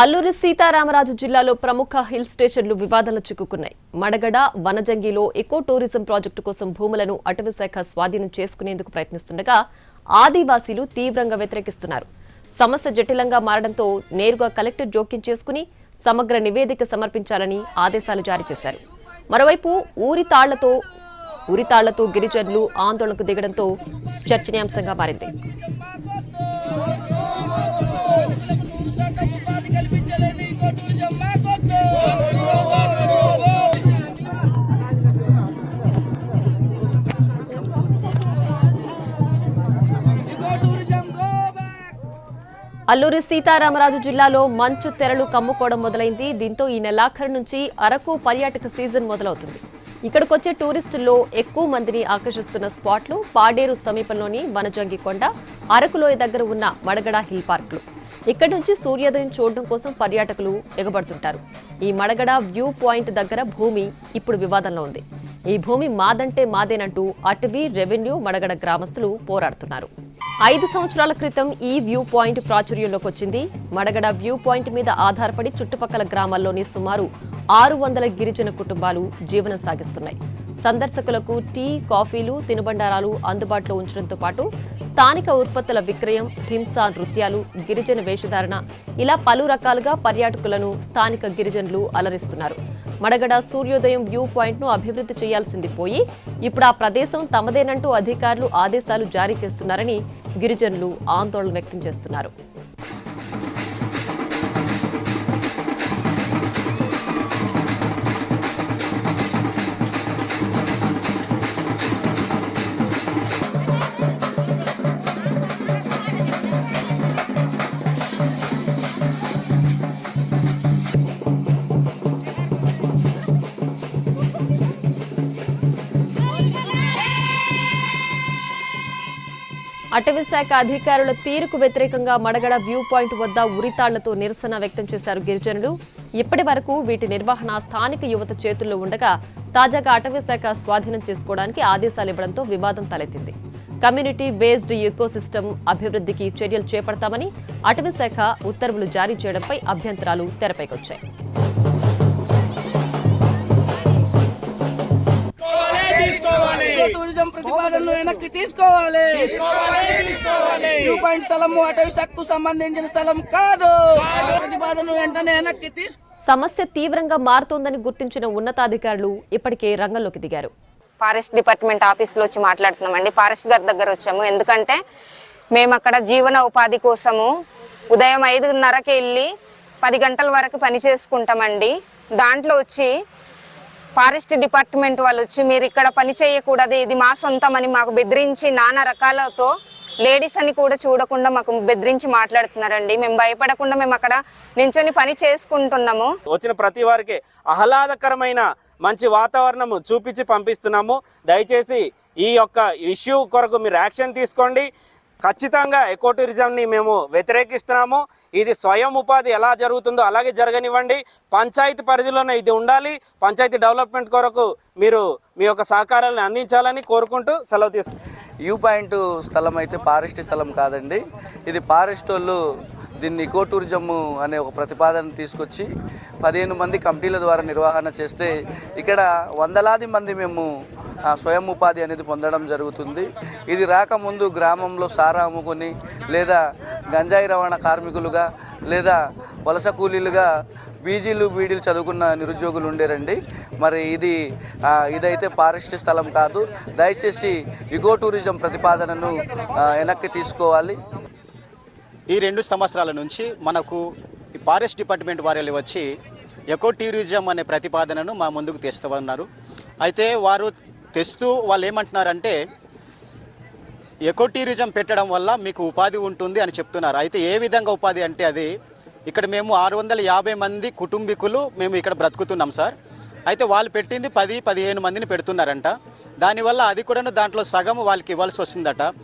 అల్లూరి సీతారామరాజు జిల్లాలో ప్రముఖ హిల్ స్టేషన్లు వివాదంలో చిక్కుకున్నాయి. మడగడ వనజంగిలో ఎకో టూరిజం ప్రాజెక్టు కోసం భూములను అటవీశాఖ స్వాధీనం చేసుకునేందుకు ప్రయత్నిస్తుండగా ఆదివాసీలు తీవ్రంగా వ్యతిరేకిస్తున్నారు. సమస్య జటిలంగా మారడంతో నేరుగా కలెక్టర్ జోక్యం చేసుకుని సమగ్ర నివేదిక సమర్పించాలని ఆదేశాలు జారీ చేశారు. మరోవైపు ఊరి తాళ్ళతో తాళ్ళతో గిరిజనులు ఆందోళనకు దిగడంతో చర్చనీయాంశంగా మారింది. అల్లూరి సీతారామరాజు జిల్లాలో మంచు తెరలు కమ్ముకోవడం మొదలైంది. దీంతో ఈ నెలాఖరు నుంచి అరకు పర్యాటక సీజన్ మొదలవుతుంది. ఇక్కడికొచ్చే టూరిస్టుల్లో ఎక్కువ మందిని ఆకర్షిస్తున్న స్పాట్లు పాడేరు సమీపంలోని వనజంగి కొండ అరకులోయ దగ్గర ఉన్న మడగడ హిల్ పార్క్లు. ఇక్కడి నుంచి సూర్యోదయం చూడడం కోసం పర్యాటకులు ఎగబడుతుంటారు. ఈ మడగడ వ్యూ పాయింట్ దగ్గర భూమి ఇప్పుడు వివాదంలో ఉంది. ఈ భూమి మాదంటే మాదేనంటూ అటవీ రెవెన్యూ మడగడ గ్రామస్తులు పోరాడుతున్నారు. ఐదు సంవత్సరాల క్రితం ఈ వ్యూ పాయింట్ ప్రాచుర్యంలోకి వచ్చింది. మడగడ వ్యూ పాయింట్ మీద ఆధారపడి చుట్టుపక్కల గ్రామాల్లోని సుమారు ఆరు వందల గిరిజన కుటుంబాలు జీవనం సాగిస్తున్నాయి. సందర్శకులకు టీ కాఫీలు తినుబండారాలు అందుబాటులో ఉంచడంతో పాటు స్థానిక ఉత్పత్తుల విక్రయం హింసా నృత్యాలు గిరిజన వేషధారణ ఇలా పలు రకాలుగా పర్యాటకులను స్థానిక గిరిజనులు అలరిస్తున్నారు. మడగడ సూర్యోదయం వ్యూ పాయింట్ను అభివృద్ధి చేయాల్సింది పోయి ఇప్పుడు ఆ ప్రదేశం తమదేనంటూ అధికారులు ఆదేశాలు జారీ చేస్తున్నారని గిరిజనులు ఆందోళన వ్యక్తం చేస్తున్నారు. అటవీ శాఖ అధికారుల తీరుకు వ్యతిరేకంగా మడగడ వ్యూ పాయింట్ వద్ద ఉరితాళ్ళతో నిరసన వ్యక్తం చేశారు గిరిజనులు. ఇప్పటి వరకు వీటి నిర్వహణ స్థానిక యువత చేతుల్లో ఉండగా తాజాగా అటవీ శాఖ స్వాధీనం చేసుకోవడానికి ఆదేశాలు ఇవ్వడంతో వివాదం తలెత్తింది. కమ్యూనిటీ బేస్డ్ ఎకోసిస్టమ్ అభివృద్ధికి చర్యలు చేపడతామని అటవీ శాఖ ఉత్తర్వులు జారీ చేయడంపై అభ్యంతరాలు తెరపైకొచ్చాయి. టూరిజం ప్రతిపాదనను వెనక్కి తీసుకోవాలి. వ్యూ పాయింట్ స్థలము అటవీ శాఖకు సంబంధించిన స్థలం కాదు. ప్రతిపాదనను వెంటనే వెనక్కి తీసు సమస్య తీవ్రంగా మారుతోందని గుర్తించిన ఉన్నతాధికారులు ఇప్పటికే రంగంలోకి దిగారు. ఫారెస్ట్ డిపార్ట్మెంట్ ఆఫీస్లో వచ్చి మాట్లాడుతున్నామండి. ఫారెస్ట్ గారి దగ్గర వచ్చాము. ఎందుకంటే మేము అక్కడ జీవన ఉపాధి కోసము ఉదయం ఐదున్నరకి వెళ్ళి పది గంటల వరకు పని చేసుకుంటామండి. దాంట్లో వచ్చి ఫారెస్ట్ డిపార్ట్మెంట్ వాళ్ళు వచ్చి మీరు ఇక్కడ పని చేయకూడదు ఇది మా సొంతం అని మాకు బెదిరించి నానా రకాలతో లేడీస్ అని కూడా చూడకుండా మాకు బెదిరించి మాట్లాడుతున్నారండి. మేము భయపడకుండా మేము అక్కడ నించొని పని చేసుకుంటున్నాము. వచ్చిన ప్రతి వారికి ఆహ్లాదకరమైన మంచి వాతావరణము చూపించి పంపిస్తున్నాము. దయచేసి ఈ యొక్క ఇష్యూ కొరకు మీరు యాక్షన్ తీసుకోండి. ఖచ్చితంగా ఎకో టూరిజంని మేము వ్యతిరేకిస్తున్నాము. ఇది స్వయం ఉపాధి ఎలా జరుగుతుందో అలాగే జరగనివ్వండి. పంచాయతీ పరిధిలోనే ఇది ఉండాలి. పంచాయతీ డెవలప్మెంట్ కొరకు మీరు మీ యొక్క సహకారాన్ని అందించాలని కోరుకుంటూ సెలవు తీసుకుంటాం వ్యూ పాయింట్ స్థలం అయితే ఫారెస్ట్ స్థలం కాదండి. ఇది ఫారెస్ట్ వాళ్ళు దీన్ని ఇకో టూరిజం అనే ఒక ప్రతిపాదన తీసుకొచ్చి పదిహేను మంది కమిటీల ద్వారా నిర్వహణ చేస్తే ఇక్కడ వందలాది మంది మేము స్వయం ఉపాధి అనేది పొందడం జరుగుతుంది. ఇది రాకముందు గ్రామంలో సారా అమ్ముకొని లేదా గంజాయి రవాణా కార్మికులుగా లేదా వలస కూలీలుగా బీజీలు బీడీలు చదువుకున్న నిరుద్యోగులు ఉండేరండి. మరి ఇది ఇదైతే ఫారెస్ట్ స్థలం కాదు. దయచేసి ఇగో టూరిజం ప్రతిపాదనను వెనక్కి తీసుకోవాలి. ఈ రెండు సంవత్సరాల నుంచి మనకు ఈ ఫారెస్ట్ డిపార్ట్మెంట్ వారు వచ్చి ఎకో టూరిజం అనే ప్రతిపాదనను మా ముందుకు తెస్తూ ఉన్నారు. అయితే వారు తెస్తూ వాళ్ళు ఏమంటున్నారంటే ఎకో టూరిజం పెట్టడం వల్ల మీకు ఉపాధి ఉంటుంది అని చెప్తున్నారు. అయితే ఏ విధంగా ఉపాధి అంటే అది ఇక్కడ మేము ఆరు వందల యాభై మంది కుటుంబీకులు మేము ఇక్కడ బ్రతుకుతున్నాం సార్. అయితే వాళ్ళు పెట్టింది పది పదిహేను మందిని పెడుతున్నారంట. దానివల్ల అది కూడా దాంట్లో సగం వాళ్ళకి ఇవ్వాల్సి వస్తుందట